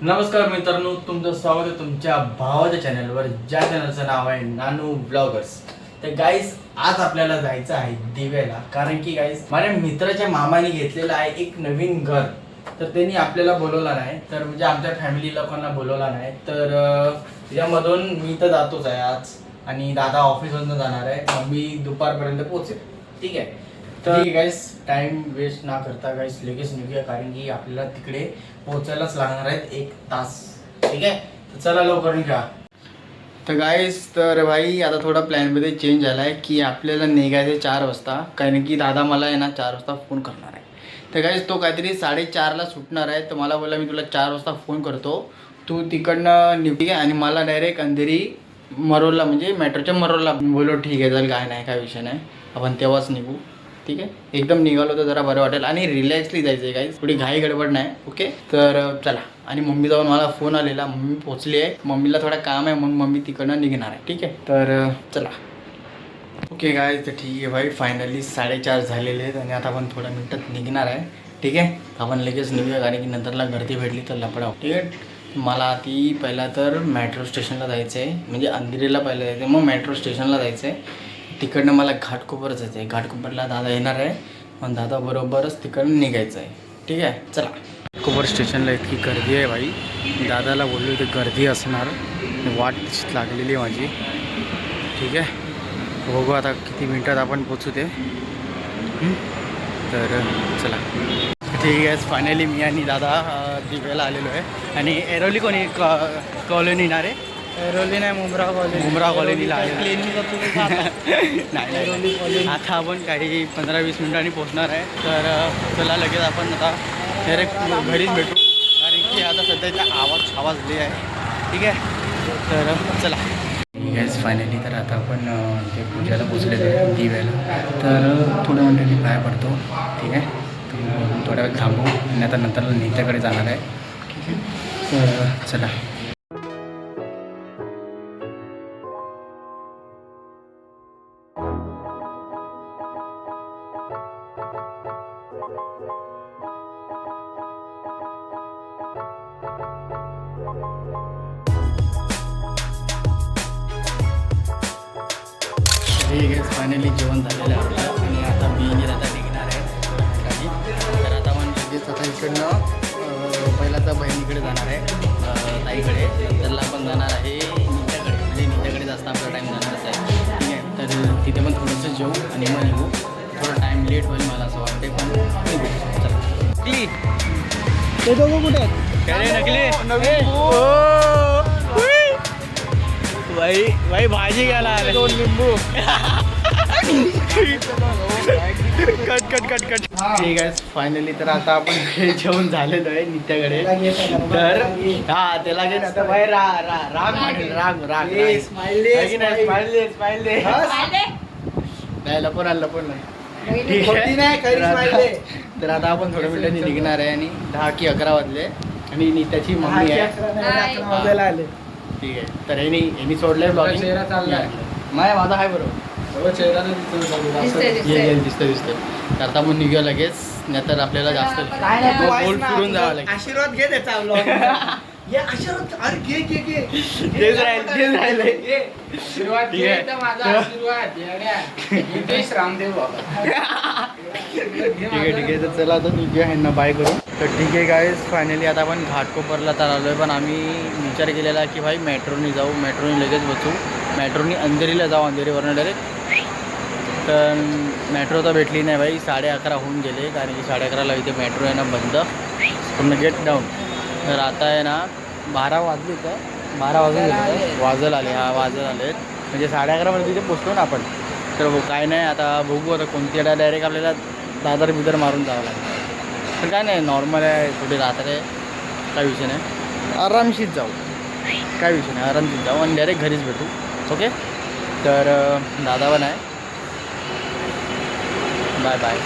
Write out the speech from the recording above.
नमस्कार मित्रांनो तुमचं स्वागत आहे तुमच्या भावाच्या चॅनलवर ज्या चॅनलचं नाव आहे नानू ब्लॉगर्स तर गाईज आज आपल्याला जायचं आहे दिव्याला. कारण की गाईज माझ्या मित्राच्या मामाने घेतलेलं आहे एक नवीन घर. तर त्यांनी आपल्याला बोलवला नाही. तर म्हणजे आमच्या फॅमिली लोकांना बोलवला नाही. तर त्याच्यामधून मी तर जातोच आहे आज. आणि दादा ऑफिसमधून जाणार आहे. मग मी दुपारपर्यंत पोहोचेल. ठीक आहे? तर गाईस टाइम वेस्ट ना करता गाईस लगेच निघूया कारण की आपल्याला तिकडे पोहोचायलाच लागणार आहेत एक तास. ठीक आहे? तर चला लवकर निघा. तर गाईस तर भाई आता थोडा प्लॅनमध्ये चेंज झाला आहे की आपल्याला निघायचं चार वाजता. कारण की दादा मला आहे ना चार वाजता फोन करणार आहे. तर गाईस तो काहीतरी साडेचारला सुटणार आहे. तर मला बोला मी तुला चार वाजता फोन करतो. तू तिकडनं निघ. ठीक आहे? आणि मला डायरेक्ट अंधेरी मरोलला म्हणजे मेट्रोच्या मरोलला बोलो ठीक आहे चल काय नाही काय विषय नाही. आपण तेव्हाच निघू. ठीक आहे? एकदम निघालो तर जरा बरं वाटेल. आणि रिलॅक्सली जायचं आहे काही थोडी घाई गडबड नाही ओके तर चला. आणि मम्मी जाऊन मला फोन आलेला. मम्मी पोचली आहे. मम्मीला थोडा काम आहे म्हणून मम्मी तिकडनं निघणार आहे ठीक आहे? तर चला. ओके काय तर ठीक आहे भाई. फायनली साडेचार झालेले आहेत आणि आता आपण थोड्या मिनटात निघणार आहे ठीक आहे? आपण लगेच निघूया. कारण की नंतरला गर्दी भेटली तर लपडाव ठीक आहे मला ती पहिला तर मेट्रो स्टेशनला जायचं आहे म्हणजे अंधेरीला पहिलं जायचं आहे मग मेट्रो स्टेशनला जायचं आहे तिकडनं मला घाटकोपर जायचं आहे घाटकोपरला दादा येणार आहे. पण दादा बरोबरच तिकडनं निघायचं आहे. ठीक आहे? चला. घाटकोपर स्टेशनला इतकी गर्दी आहे भाई. दादाला बोललो इथे गर्दी असणार. वाट लागलेली आहे माझी. ठीक आहे? बघू आता किती मिनटात आपण पोचू ते. तर चला. ठीक आहे फायनली मी आणि दादा दिव्याला आलेलो आहे. आणि एरोली कोणी कॉलनी येणार आहे एरोली नाही मुंब्रा कॉलेज मुंब्रा कॉलनीला आहे. नाही, नाही. आता आपण काही पंधरा वीस मिनिटांनी पोचणार आहे. तर चला लगेच आपण आता डायरेक्ट घरीच भेटू. कारण की आता सध्याच्या आवाज आवाज लई आहे. ठीक आहे? तर चला. येस फायनली तर आता आपण ते पूजाला पोचलेलो आहे दिव्याला. तर अ, थोड्या मिनिटांनी बाहेर पडतो. ठीक आहे? तर थोड्या वेळ थांबू. आणि आता नंतर नित्याकडे जाणार आहे. ठीक आहे? तर चला. ठीक आहे फायनली जेवण झालेलं आहे आपलं. आणि आता मी दादा निघणार आहे तर आता आपण लगेच आता इकडनं पहिला तर बहिणीकडे जाणार आहे ताईकडे. त्याला आपण जाणार आहे नित्याकडे. म्हणजे नित्याकडे जास्त आपला टाईम जाणारच आहे. ठीक आहे? तर तिथे पण थोडंसं जेवू आणि मग निघू थोडा टाईम लेट होईल मला असं वाटते पण निघू. चला. नकली ते दोघं कुठे नकली. भाई भाई भाजी घ्यायला आले दोन लिंबू कट कट कट कट। ठीक आहे फायनली तर आता आपण हे जेवण झालेलो आहे नित्याकडे. तर हा त्याला घे. आता बाहेर रा रा राग म्हणेल राग राग दे, नाही? नाही लपून आण लपून नाही नाही, तर आता- दे. तर आता आपण थोड्या मिनिटांनी निघणार आहे आणि दहा की अकरा वाजले. आणि नित्याची मम्मी आहे. आले. ठीक आहे. तर यांनी यांनी सोडलंय ब्लॉगिंग चेहरा चाललाय. नाही माझा आहे बरोबर. चेहरा दिसतंय, दिसतंय. तर आता आपण निघूया लगेच नाहीतर आपल्याला जास्त गोल फिरून जावं लागेल आशीर्वाद घे त्याचा. ये आशीर्वाद अरे घे घे घे. तेच राहील तेच राहिलंय आशीर्वाद ठीक आहे. घे इथं माझा आशीर्वाद. येड्या. नितेश रामदेव बाबा. ठीक आहे ठीक आहे. तर चला आता निघूया ह्यांना बाय करू. तर ठीक आहे काय फायनली आता आपण घाटकोपरला तर आलो आहे पण आम्ही विचार केलेला की भाई मेट्रोनी जाऊ. मेट्रोनी लगेच बसू. मेट्रोनी अंधेरीला जाऊ अंधेरीवरनं डायरेक्ट तर मेट्रो तर भेटली नाही भाई. साडे अकरा होऊन गेले कारण की साडे अकराला इथे मेट्रो आहे ना बंद. पूर्ण गेट डाऊन तर आता आहे ना बारा वाजले तर बारा वाजून वाजल आले हा वाजल आले. म्हणजे साडे अकरामध्ये तिथे पोचलो ना आपण. तर हो, काय नाही आता बघू आता कोणती डायरेक्ट आपल्याला दादर बिदर मारून जावं लागेल. तर काय नाही नॉर्मल आहे थोडी रात्र आहे काय विषय नाही. आरामशीर जाऊ. काय विषय नाही आरामशीत जाऊ आणि डायरेक्ट घरीच भेटू. ओके तर दादा पण आहे. Bye bye